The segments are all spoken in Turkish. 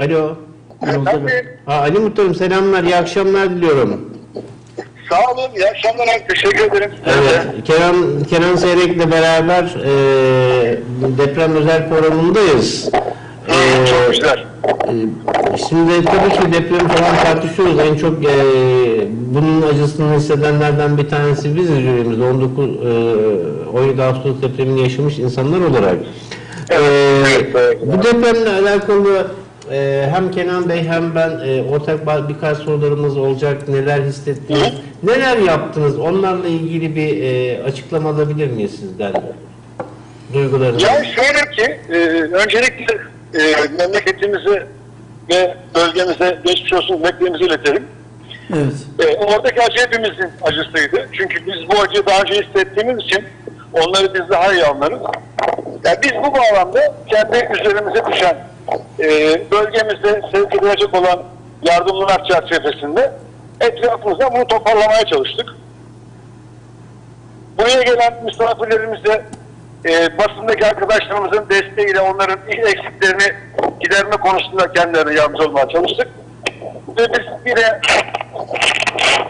Alo. Efendim, Ha, Ali Muhtarım selamlar, iyi akşamlar diliyorum. sağ olun, iyi akşamlar teşekkür ederim. Evet, Kenan, Kenan Seyrek'le beraber e, deprem özel programındayız. E, Çok güzel. e, şimdi tabii ki deprem falan tartışıyoruz. En çok e, bunun acısını hissedenlerden bir tanesi biziz yüreğimizde. 19 e, 17 Ağustos depremini yaşamış insanlar olarak. E, Evet, evet. bu depremle alakalı e, hem Kenan Bey hem ben e, ortak birkaç sorularımız olacak. Neler hissettiniz? Neler yaptınız? Onlarla ilgili bir e, açıklama alabilir miyiz sizden? Duygularınızı. Yani şöyle ki, e, öncelikle e, memleketimize ve bölgemize geçmiş olsun dileklerimizi iletelim. Evet. E, oradaki acı hepimizin acısıydı. Çünkü biz bu acıyı daha önce hissettiğimiz için onları biz daha iyi anlarız. Yani biz bu bağlamda kendi üzerimize düşen e, bölgemizde sevk edilecek olan yardımlar çerçevesinde etrafımızda bunu toparlamaya çalıştık. Buraya gelen misafirlerimize e, basındaki arkadaşlarımızın desteğiyle onların eksiklerini giderme konusunda kendilerine yardımcı olmaya çalıştık. Ve biz de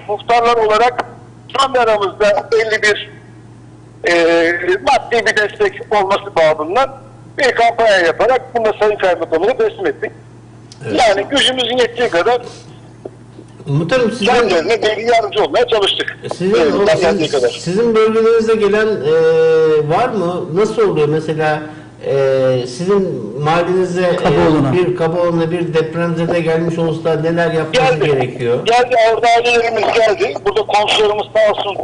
muhtarlar olarak kendi aramızda belli bir e, maddi bir destek olması babından bir kampanya yaparak bunu da Sayın Kaymakamı'na teslim ettik. Evet. Yani gücümüzün yettiği kadar Muhtarım sizin, kendilerine belli yardımcı olmaya çalıştık. sizin, Elimizden o- siz- kadar. sizin bölgenizde gelen e, var mı? Nasıl oluyor? Mesela e, sizin mahallenize Kabaoğlu'na. e, bir Kabaoğlu'na bir depremzede gelmiş olsa neler yapması Geldi. gerekiyor? Geldi orada ailelerimiz geldi. Burada komşularımız sağ olsun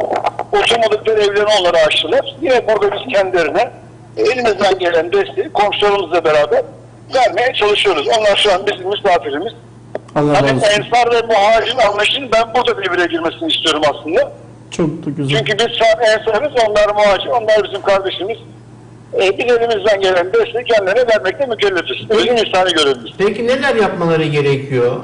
oturmadıkları evlerini onlara açtılar. Yine burada biz kendilerine e, elimizden gelen desteği komşularımızla beraber vermeye çalışıyoruz. Onlar şu an bizim misafirimiz. Allah Hani olsun. ensar ve muhacirin anlayışını ben burada birbirine girmesini istiyorum aslında. Çok da güzel. Çünkü biz şu an ensarız, onlar muhacir, onlar bizim kardeşimiz. E, biz elimizden gelen desteği kendilerine vermekle mükellefiz. Bizim insani görevimiz. Peki neler yapmaları gerekiyor?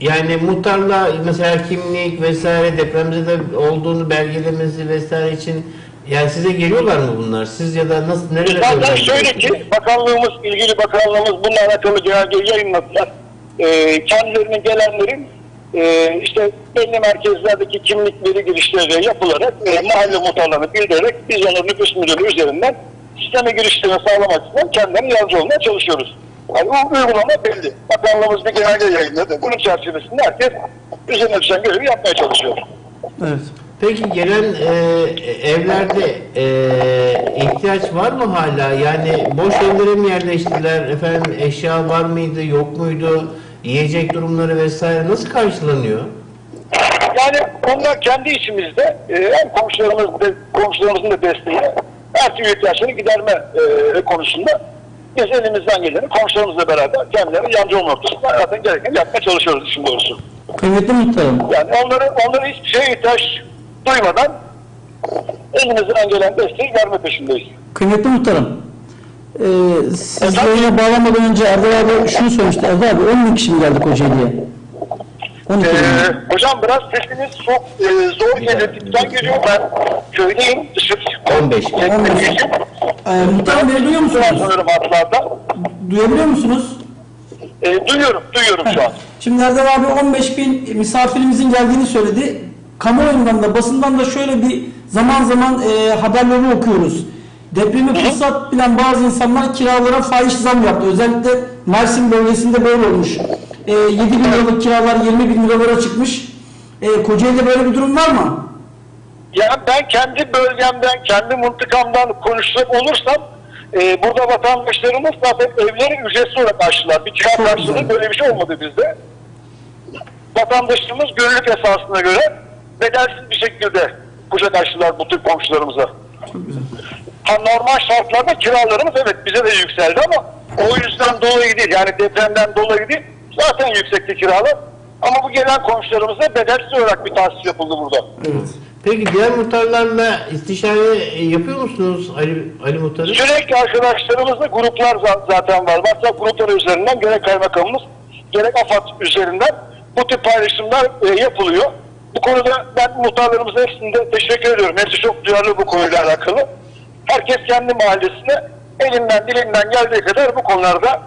Yani muhtarla mesela kimlik vesaire depremzede olduğunu belgelemesi vesaire için yani size geliyorlar mı bunlar? Siz ya da nasıl nereye Zaten şöyle ki bakanlığımız, ilgili bakanlığımız bununla alakalı genelgeyi yayınladılar. Ee, kendilerine gelenlerin e, işte belli merkezlerdeki kimlikleri girişleri yapılarak e, mahalle muhtarlarını bildirerek biz onların nüfus müdürlüğü üzerinden sisteme girişlerini sağlamak için kendilerine yardımcı olmaya çalışıyoruz. Yani bu uygulama belli. Bakanlığımız bir genelge yayınladı. Bunun çerçevesinde herkes üzerine düşen görevi yapmaya çalışıyor. Evet. Peki gelen e, evlerde e, ihtiyaç var mı hala? Yani boş evlere mi yerleştiler? Efendim eşya var mıydı, yok muydu? Yiyecek durumları vesaire nasıl karşılanıyor? Yani onlar kendi içimizde e, hem komşularımız de, komşularımızın da desteğiyle her türlü ihtiyaçlarını giderme e, konusunda biz elimizden geleni komşularımızla beraber kendilerine olmak noktasında zaten gereken yapmaya çalışıyoruz işin doğrusu. Kıymetli muhtarım. Yani onları, onlara hiçbir şeye ihtiyaç duymadan elimizden gelen desteği verme peşindeyiz. Kıymetli muhtarım. Ee, siz yayına bağlamadan önce Erdal abi şunu söylemişti. Erdal abi 10 bin kişi mi geldi Kocaeli'ye? 12 bin. Ee, hocam biraz sesiniz çok e, zor geliyor. Tipten geliyor. Ben köydeyim. Dışarı 15. çıktım. Ee, muhtarım beni duyuyor musunuz? Sanırım hatlarda. Duyabiliyor musunuz? E, duyuyorum, duyuyorum şu an. Şimdi Erdal abi 15 bin misafirimizin geldiğini söyledi. Kamuoyundan da basından da şöyle bir zaman zaman e, haberleri okuyoruz. Depremi fırsat bilen bazı insanlar kiralara fahiş zam yaptı. Özellikle Mersin bölgesinde böyle olmuş. E, 7 bin liralık kiralar 20 bin liralara çıkmış. E, Kocaeli'de böyle bir durum var mı? Yani ben kendi bölgemden, kendi mıntıkamdan konuşacak olursam e, burada vatandaşlarımız zaten evleri ücretsiz olarak açtılar. Bir kira karşılığı böyle bir şey olmadı bizde. Vatandaşlarımız gönüllülük esasına göre bedelsiz bir şekilde kucak açtılar bu tür komşularımıza. Çok güzel. Ha, normal şartlarda kiralarımız evet bize de yükseldi ama o yüzden dolayı değil. Yani depremden dolayı değil. Zaten yüksekti kiralar. Ama bu gelen komşularımıza bedelsiz olarak bir tahsis yapıldı burada. Evet. Peki diğer muhtarlarla istişare e, yapıyor musunuz Ali, Ali Muhtarım? Sürekli arkadaşlarımızla gruplar za- zaten var. WhatsApp grupları üzerinden gerek kaymakamımız gerek AFAD üzerinden bu tip paylaşımlar e, yapılıyor. Bu konuda ben muhtarlarımıza hepsinde teşekkür ediyorum. Hepsi çok duyarlı bu konuyla alakalı. Herkes kendi mahallesine elinden dilinden geldiği kadar bu konularda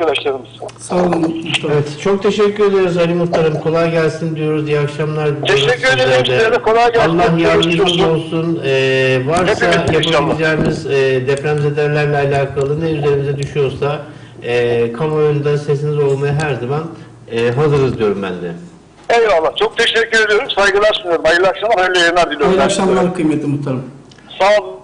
arkadaşlarımız. Sağ olun. Evet, çok teşekkür ederiz Ali Muhtarım. Kolay gelsin diyoruz. İyi akşamlar Teşekkür ederim. sizlere Size de kolay gelsin. Allah yardımcınız Görüşürüz. olsun. Ee, varsa yapabileceğimiz e, depremzedelerle alakalı ne üzerimize düşüyorsa e, kamuoyunda sesiniz olmaya her zaman e, hazırız diyorum ben de. Eyvallah. Çok teşekkür ediyorum. Saygılar sunuyorum. Hayırlı akşamlar, hayırlı yayınlar diliyorum. Hayırlı akşamlar kıymetli muhtarım. Sağ olun.